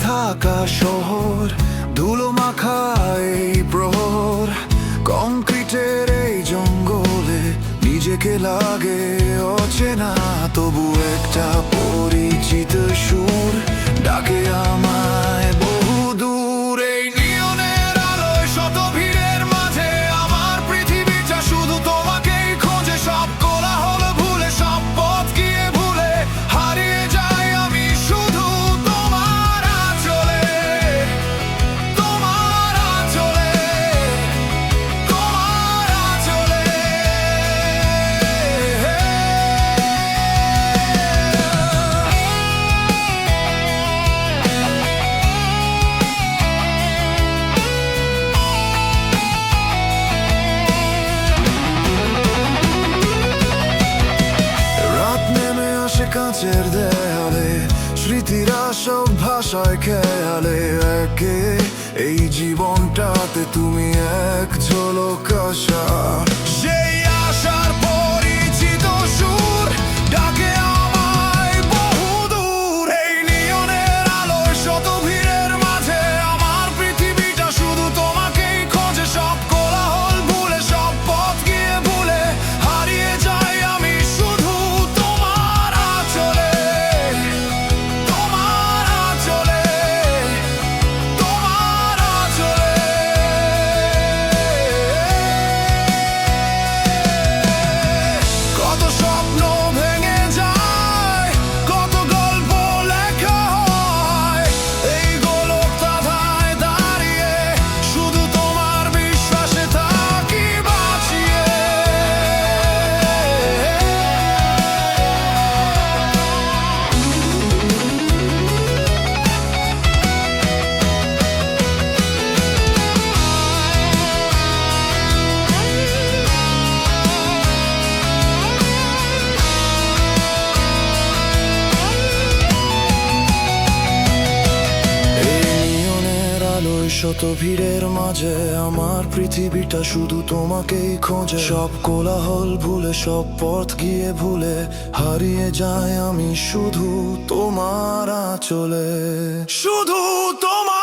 ঢাকা শহর ধুলো মাখায় প্রহর। কংক্রিটের এই জঙ্গলে নিজেকে লাগে অচেনা, তবু একটা পরিচিত সুর ডাকে আমায় কাঁচের দেয়ালে সব ভাষায় খেয়ালে একে। এই জীবনটাতে তুমি এক ঝলক আশা। শত ভিড়ের মাঝে আমার পৃথিবীটা শুধু তোমাকেই খোঁজে। সব কোলাহল ভুলে, সব পথ গিয়ে ভুলে, হারিয়ে যায় আমি শুধু তোমার আঁচলে। শুধু তোমার